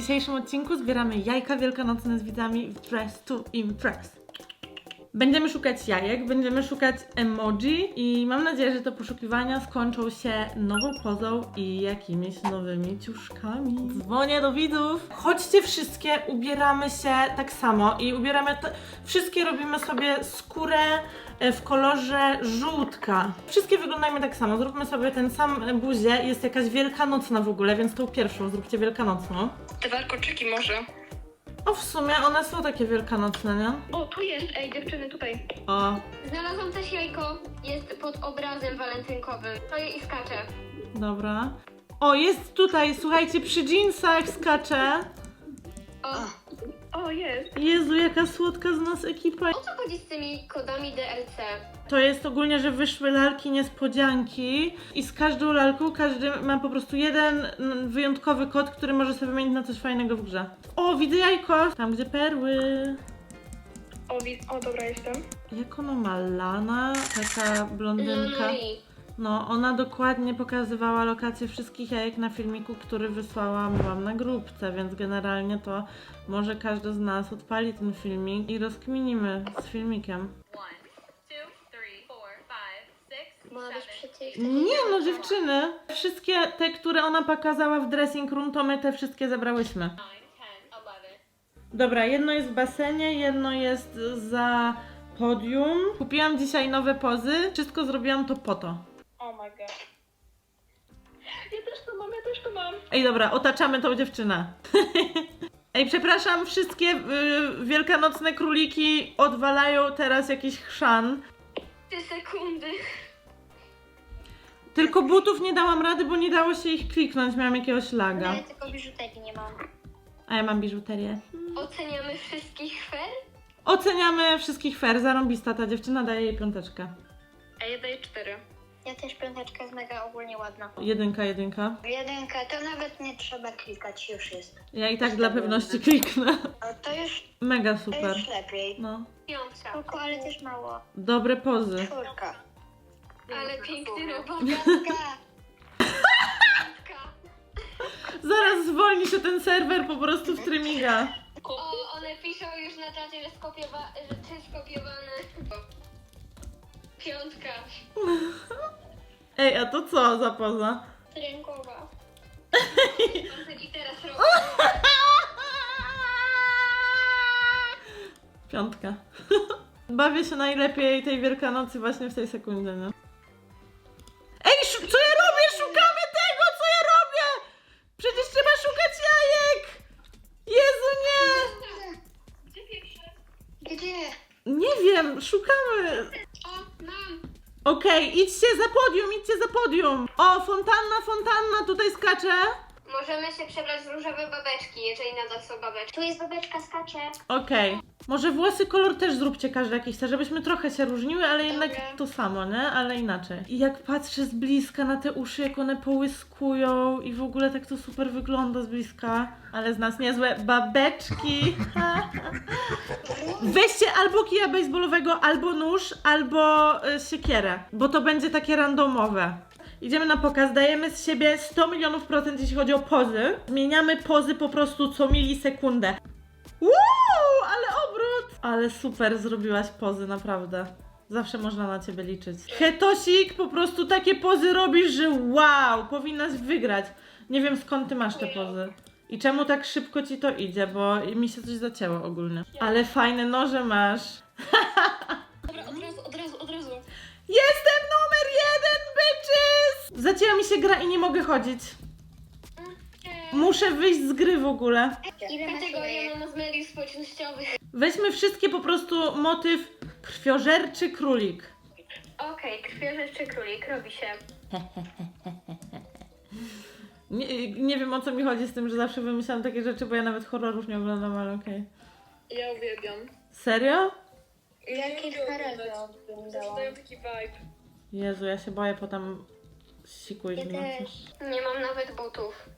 dzisiejszym odcinku zbieramy jajka wielkanocne z widzami w Dress to Impress. Będziemy szukać jajek, będziemy szukać emoji i mam nadzieję, że te poszukiwania skończą się nową pozą i jakimiś nowymi ciuszkami. Dzwonię do widzów. Chodźcie wszystkie, ubieramy się tak samo i ubieramy wszystkie robimy sobie skórę e, w kolorze żółtka. Wszystkie wyglądajmy tak samo. Zróbmy sobie ten sam e, buzię. Jest jakaś wielkanocna w ogóle, więc tą pierwszą zróbcie wielkanocną. Te warkoczyki może. O, w sumie one są takie wielkanocne, nie? O, tu jest, ej dziewczyny, tutaj. O, Znalazłam też jajko, jest pod obrazem walentynkowym. Stoję i skaczę. dobra. O, jest tutaj, słuchajcie, przy jeansach skacze. O, O, jest. Jezu, jaka słodka z nas ekipa. o co chodzi z tymi kodami DLC? To jest ogólnie, że wyszły lalki niespodzianki i z każdą lalką każdy ma po prostu jeden mm, wyjątkowy kod, który może sobie wymienić na coś fajnego w grze. O, widzę jajko! Tam, gdzie perły. O, wi- o dobra, jestem. Jak ona ma? Lana? Taka blondynka. Lili. No, ona dokładnie pokazywała lokację wszystkich jajek na filmiku, który wysłałam wam na grupce, więc generalnie to może każdy z nas odpali ten filmik i rozkminimy z filmikiem. Nie no, dziewczyny! Wszystkie te, które ona pokazała w dressing room, to my te wszystkie zebrałyśmy. Dobra, jedno jest w basenie, jedno jest za podium. Kupiłam dzisiaj nowe pozy, wszystko zrobiłam to po to. Oh my god. Ja też to mam, ja też to mam. Ej, dobra, otaczamy tą dziewczynę. Ej, przepraszam, wszystkie y, wielkanocne króliki odwalają teraz jakiś chrzan. Trzy sekundy. Tylko butów nie dałam rady, bo nie dało się ich kliknąć, miałam jakiegoś laga. No ja tylko biżuterii nie mam. A ja mam biżuterię. Oceniamy wszystkich fair? Oceniamy wszystkich fair, zarąbista ta dziewczyna, daje jej piąteczkę. A ja daję cztery. Ja też piąteczka jest mega ogólnie ładna. Jedynka, jedynka. Jedynka, to nawet nie trzeba klikać, już jest. Ja i tak dla pewności kliknę. To już, Mega super. lepiej. No. Piątka. Spoko, ale też mało. Dobre pozy. Czwórka. Ale piękny robot. Zaraz zwolni się ten serwer po prostu w trymiga. O, one piszą już na czacie, że, skopiowa- że ty skopiowany. Piątka. Ej, a to co za poza? Rękowa. I teraz robię. Piątka. Bawię się najlepiej tej Wielkanocy właśnie w tej sekundzie, nie? Ej, szu- co ja robię? Szukamy tego, co ja robię! Przecież trzeba szukać jajek! Jezu, nie! Gdzie pierwsze? Gdzie? Nie wiem, szukamy. O, mam. Okej, idźcie za podium, idźcie za podium. O, fontanna, fontanna, tutaj skacze. Możemy się przebrać w różowe babeczki, jeżeli nadal są babeczki. Tu jest babeczka, skacze. Okej. Może włosy kolor też zróbcie każdy jakiś, chce, żebyśmy trochę się różniły, ale jednak Dobra. to samo, nie? Ale inaczej. I jak patrzę z bliska na te uszy, jak one połyskują i w ogóle tak to super wygląda z bliska. Ale z nas niezłe babeczki. Weźcie albo kija baseballowego, albo nóż, albo y, siekierę, bo to będzie takie randomowe. Idziemy na pokaz, dajemy z siebie 100 milionów procent, jeśli chodzi o pozy. Zmieniamy pozy po prostu co milisekundę. Uuu, ale obrót! Ale super zrobiłaś pozy, naprawdę. Zawsze można na ciebie liczyć. Hetosik, po prostu takie pozy robisz, że wow, powinnaś wygrać. Nie wiem skąd ty masz te pozy. I czemu tak szybko ci to idzie, bo mi się coś zacięło ogólnie. Ale fajne noże masz. Jestem numer jeden, bitches! Zacięła mi się gra i nie mogę chodzić. Muszę wyjść z gry w ogóle. Ile kategoria mamy z mediów społecznościowych? Weźmy wszystkie po prostu motyw krwiożerczy królik. Okej, okay, krwiożerczy królik, robi się. Nie, nie wiem o co mi chodzi z tym, że zawsze wymyślam takie rzeczy, bo ja nawet horrorów nie oglądam, ale okej. Ja uwielbiam. Serio? Ja Jakie lubię parę oglądać. Zawsze dają taki vibe. Jezu, ja się boję potem sikuć Ja w nocy. też. Nie mam nawet butów.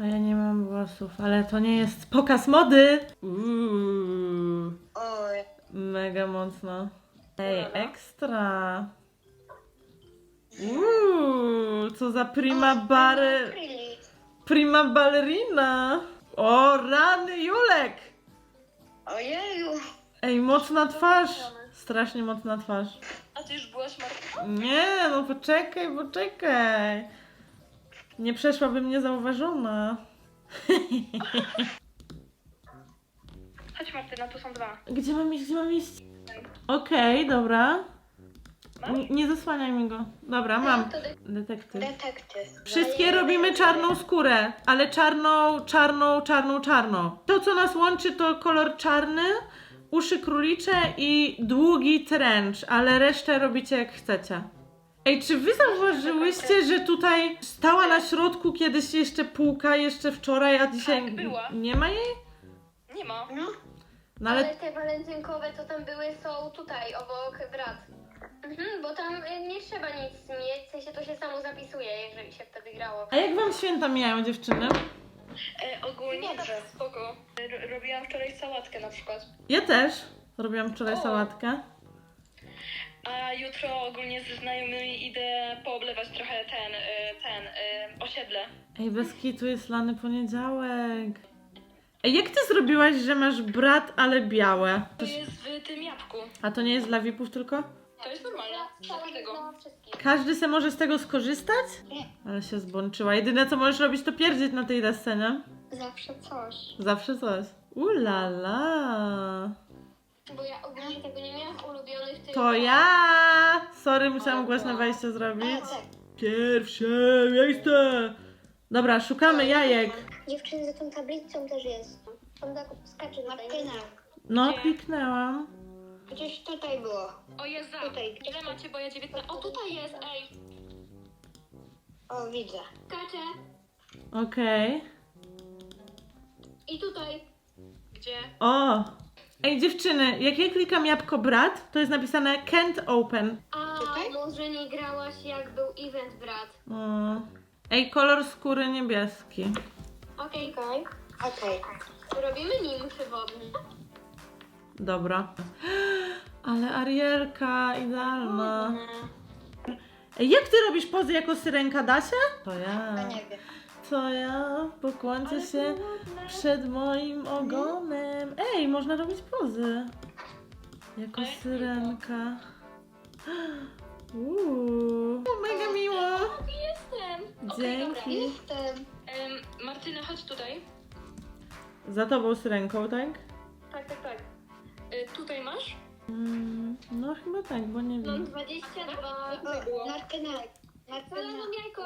A ja nie mam włosów, ale to nie jest pokaz mody! Uuu, Oj. mega mocno. Ej, ekstra! Uuu, co za prima bare... Prima ballerina! O, rany Julek! Ojeju. Ej, mocna twarz. Strasznie mocna twarz. A ty już byłaś martwa? Nie, no poczekaj, poczekaj. Nie przeszłabym niezauważona. Chodź Martyna, tu są dwa. Gdzie mam iść, gdzie mam iść? Okej, dobra. N- nie zasłaniaj mi go. Dobra, mam. Detektyw. Detektyw. Wszystkie robimy czarną skórę, ale czarną, czarną, czarną, czarną. To, co nas łączy, to kolor czarny, uszy królicze i długi trench, ale resztę robicie jak chcecie. Ej, czy wy zauważyłyście, że tutaj stała na środku kiedyś jeszcze półka, jeszcze wczoraj, a dzisiaj Tak, była. nie ma jej? Nie ma. No, No ale... ale te walentynkowe, co tam były, są tutaj, obok brat. Mhm, bo tam y, nie trzeba nic mieć, w sensie to się samo zapisuje, jeżeli się wtedy grało. a jak wam święta mijają, dziewczyny? E, ogólnie Dobrze. tak spoko. R- robiłam wczoraj sałatkę na przykład. Ja też. Robiłam wczoraj O. sałatkę. A jutro ogólnie ze znajomymi idę pooblewać trochę ten, y, ten, y, osiedle. Ej, bez kitu jest lany poniedziałek. Ej, jak ty zrobiłaś, że masz brat, ale białe? To jest w tym jabłku. A to nie jest dla VIP-ów tylko? To jest normalne. Dla każdego. wszystkich. Każdy se może z tego skorzystać? Ale się zbączyła. Jedyne co możesz robić to pierdzieć na tej desce, nie? Zawsze coś. Zawsze coś. Ulala. Bo ja ogólnie tego nie miałam ulubionych tylko... To ja! Sorry, musiałam głośne wejście zrobić. Pierwsze miejsce! Dobra, szukamy jajek. Dziewczyny za tą tablicą też jest. Tam tak skacze tutaj. No, Gdzie? kliknęłam. Gdzieś tutaj było. O Jezu, Tutaj. ile macie, bo ja 19... O tutaj jest, ej. O, widzę. Skacze. Okej. I tutaj. Gdzie? O! Ej, dziewczyny, jak ja klikam jabłko brat, to jest napisane can't open. A Tutaj? może nie grałaś jak był event brat. O. Ej, kolor skóry niebieski. Okej. Okej. Okej. Robimy nim przewodni. Dobra. Ale Arielka, idealna. Ej, jak ty robisz pozy jako syrenka, da się? To ja. wiem. To ja. Pokłączę się przed moim ogonem. Ej, można robić pozy. Jako Ej, syrenka. Uuu, mega miło. Jestem. Okej, dobra. Dzięki. Jestem. Em, Martyna, chodź tutaj. Za tobą syrenką, tak? Tak, tak, tak. Tutaj masz? Mm, no chyba tak, bo nie Mam wiem. 22. Tutaj było. Martyna. Martyna. jajko.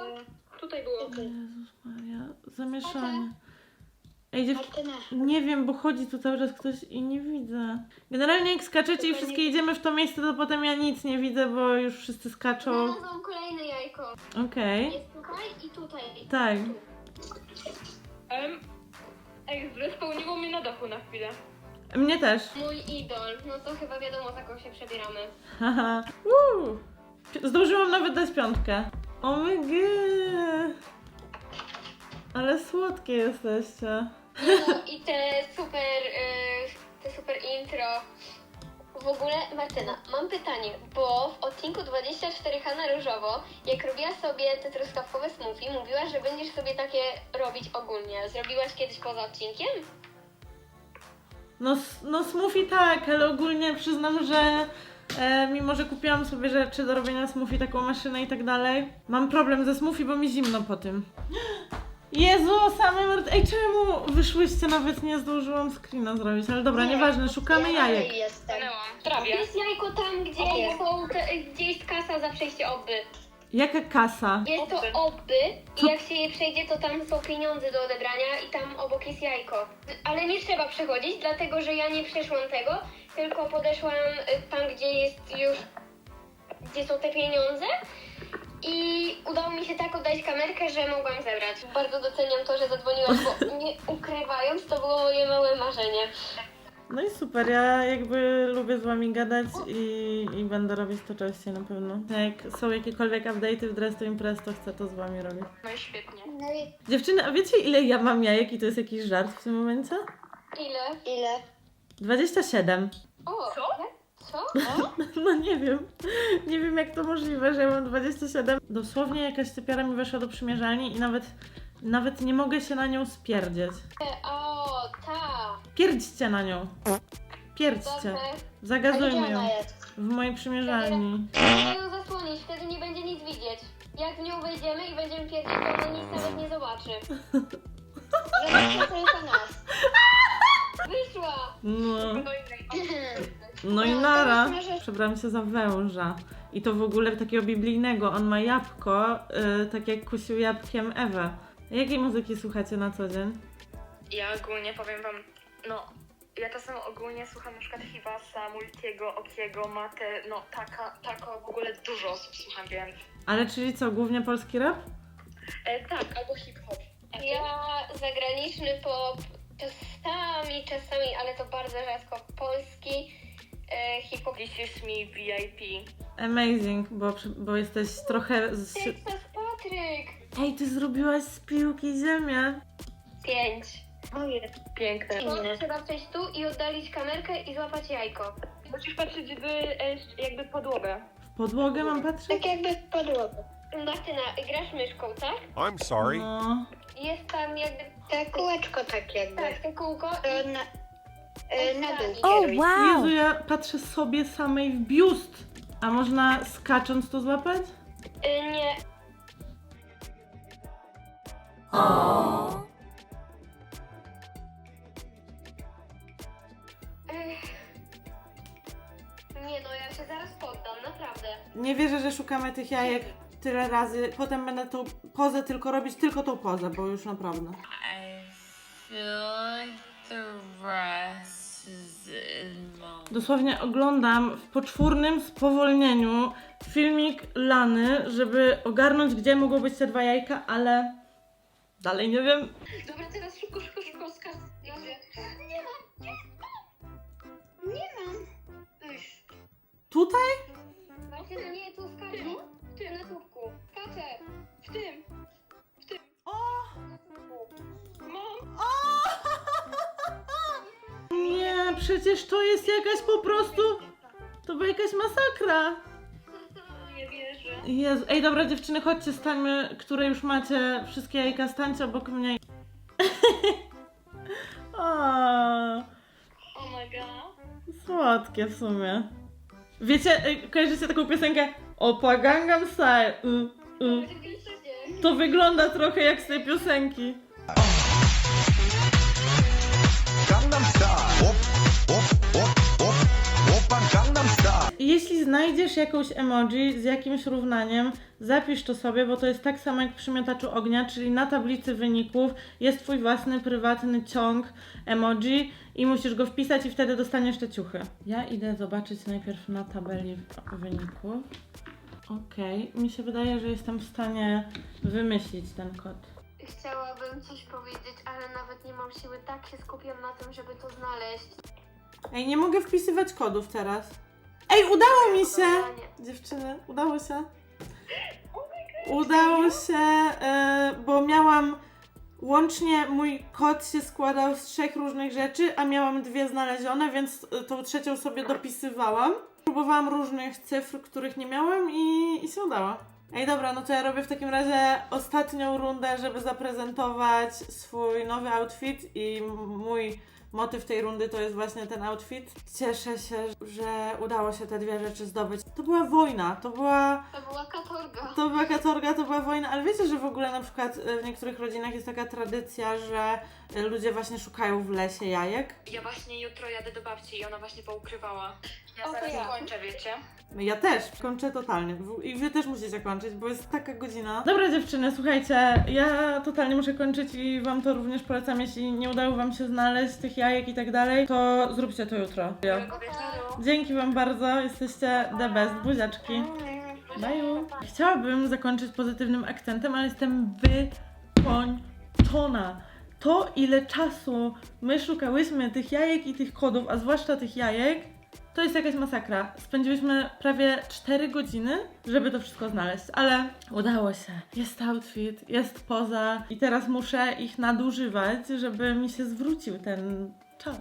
Tutaj było. Jezus Maria, zamieszanie. Ej, dziew... Nie wiem, bo chodzi tu cały czas ktoś i nie widzę. Generalnie jak skaczecie i wszystkie idziemy w to miejsce, to potem ja nic nie widzę, bo już wszyscy skaczą. Znalazłam kolejne jajko. Okej. Jest tutaj i tutaj. Tak. Em, ej, zrespełniło mnie na dachu na chwilę. Mnie też. Mój idol. No to chyba wiadomo, kogo się przebieramy. Haha. Woo! Zdążyłam nawet dać piątkę. O my god. Ale słodkie jesteście. No i te super, y, te super intro. W ogóle, Martyna, mam pytanie, bo w odcinku 24H na różowo, jak robiła sobie te truskawkowe smoothie, mówiłaś, że będziesz sobie takie robić ogólnie. Zrobiłaś kiedyś poza odcinkiem? No, no smoothie tak, ale ogólnie przyznam, że e, mimo, że kupiłam sobie rzeczy do robienia smoothie, taką maszynę i tak dalej, mam problem ze smoothie, bo mi zimno po tym. Jezu, same mord... Ej, czemu wyszłyście? Nawet nie zdążyłam screena zrobić, ale dobra, nieważne, szukamy jajek. jestem. Stanęłam. Prawie. Jest jajko tam, gdzie Obie. są te, gdzie jest kasa za przejście obby. Jaka kasa? Jest to obby i jak się je przejdzie, to tam są pieniądze do odebrania i tam obok jest jajko. Ale nie trzeba przechodzić, dlatego że ja nie przeszłam tego, tylko podeszłam y, tam, gdzie jest już, gdzie są te pieniądze i udało mi się tak oddać kamerkę, że mogłam zebrać. Bardzo doceniam to, że zadzwoniłaś, bo nie ukrywając, to było moje małe marzenie. No i super, ja jakby lubię z wami gadać i, i będę robić to częściej na pewno. Jak są jakiekolwiek update'y w Dress to Impress, to chcę to z wami robić. No i świetnie. No i Dziewczyny, a wiecie ile ja mam jajek i to jest jakiś żart w tym momencie? ile? Ile? 27. O, Co? Co? No nie wiem. Nie wiem jak to możliwe, że ja mam 27. Dosłownie jakaś typiara mi weszła do przymierzalni i nawet Nawet nie mogę się na nią spierdzieć. O, ta. Pierdźcie na nią. Pierdźcie. Zagazujmy ją jest? w mojej przymierzalni. Trzeba ją zasłonić, wtedy nie będzie nic widzieć. Jak w nią wejdziemy i będziemy pierdzieć, to ona nic nawet nie zobaczy. Zobaczcie tylko nas. Wyszła! No. No i nara. Przebrałam się za węża. I to w ogóle takiego biblijnego. On ma jabłko, y, tak jak kusił jabłkiem Ewę. Jakiej muzyki słuchacie na co dzień? Ja ogólnie powiem wam, no, ja czasem ogólnie słucham na przykład Hivasa, Multiego, Okiego, Mate, no taka, tako, w ogóle dużo osób słucham, więc... Ale czyli co, głównie polski rap? E, tak, albo hip-hop. A ty? Ja zagraniczny pop czasami, czasami, ale to bardzo rzadko. Polski e, hip-hop. This is me, VIP. Amazing, bo, bo jesteś trochę... Z... Texas Patryk! Ej, ty zrobiłaś z piłki ziemię. Pięć. Piękne. To trzeba przejść tu i oddalić kamerkę i złapać jajko. Musisz patrzeć w e, jakby podłogę. W podłogę mam patrzeć? jakby podłogę. Martyna, grasz myszką, tak? I'm sorry. No. Jest tam jakby... Te kółeczko tak jakby. Tak, te kółko i... Na, e, na dół O, kieruj. Jezu, ja patrzę sobie samej w biust. A można skacząc to złapać? Y, nie. Się zaraz poddam, naprawdę. Nie wierzę, że szukamy tych jajek tyle razy. Potem będę tą pozę tylko robić, tylko tą pozę, bo już naprawdę. I feel like the rest is in my Dosłownie oglądam w poczwórnym spowolnieniu filmik Lany, żeby ogarnąć, gdzie mogą być te dwa jajka, ale dalej nie wiem. Dobra, teraz szybko, szybko, szybko. Nie mam, Tutaj? Martyna, nie, tu skaczę. W tym, Na tubku. Skaczę. w tym. O! Na tubku. Mam. Nie, przecież to jest jakaś po prostu. To była jakaś masakra. Nie wierzę. Jezu. Ej, dobra dziewczyny, chodźcie, stańmy, które już macie wszystkie jajka, stańcie obok mnie. o, Oh my god. słodkie w sumie. Wiecie, y, kojarzycie taką piosenkę Opa Gangnam Style? Y, y. To wygląda trochę jak z tej piosenki. Jeśli znajdziesz jakąś emoji z jakimś równaniem, zapisz to sobie, bo to jest tak samo jak przy miotaczu ognia, czyli na tablicy wyników jest twój własny, prywatny ciąg emoji i musisz go wpisać i wtedy dostaniesz te ciuchy. Ja idę zobaczyć najpierw na tabeli wyników. Okej, mi się wydaje, że jestem w stanie wymyślić ten kod. Chciałabym coś powiedzieć, ale nawet nie mam siły. Tak się skupiam na tym, żeby to znaleźć. Ej, nie mogę wpisywać kodów teraz. Ej, udało mi się! Dziewczyny, udało się. Udało się, e, bo miałam łącznie mój kod się składał z trzech różnych rzeczy, a miałam dwie znalezione, więc e, tą trzecią sobie dopisywałam. Próbowałam różnych cyfr, których nie miałam i, i się udało. Ej, dobra, no to ja robię w takim razie ostatnią rundę, żeby zaprezentować swój nowy outfit i mój motyw tej rundy to jest właśnie ten outfit. Cieszę się, że udało się te dwie rzeczy zdobyć. To była wojna, to była To była katorga. to była katorga, to była wojna, ale wiecie, że w ogóle na przykład e, w niektórych rodzinach jest taka tradycja, że e, ludzie właśnie szukają w lesie jajek. Ja właśnie jutro jadę do babci i ona właśnie poukrywała. Ja O, to zaraz ja. kończę, wiecie? Ja też, kończę totalnie. I wy też musicie kończyć, bo jest taka godzina. Dobra dziewczyny, słuchajcie, ja totalnie muszę kończyć i wam to również polecam. Jeśli nie udało wam się znaleźć tych jajek i tak dalej, to zróbcie to jutro. Miłego. Dzięki wam bardzo, jesteście the best, buziaczki. Bye. Chciałabym zakończyć pozytywnym akcentem, ale jestem wykończona. To, ile czasu my szukałyśmy tych jajek i tych kodów, a zwłaszcza tych jajek, to jest jakaś masakra. Spędziłyśmy prawie 4 godziny, żeby to wszystko znaleźć, ale udało się. Jest outfit, jest poza i teraz muszę ich nadużywać, żeby mi się zwrócił ten czas.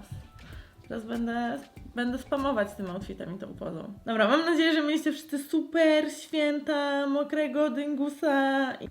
Teraz będę, będę spamować tym outfitem i tą pozą. Dobra, mam nadzieję, że mieliście wszyscy super święta, mokrego dyngusa i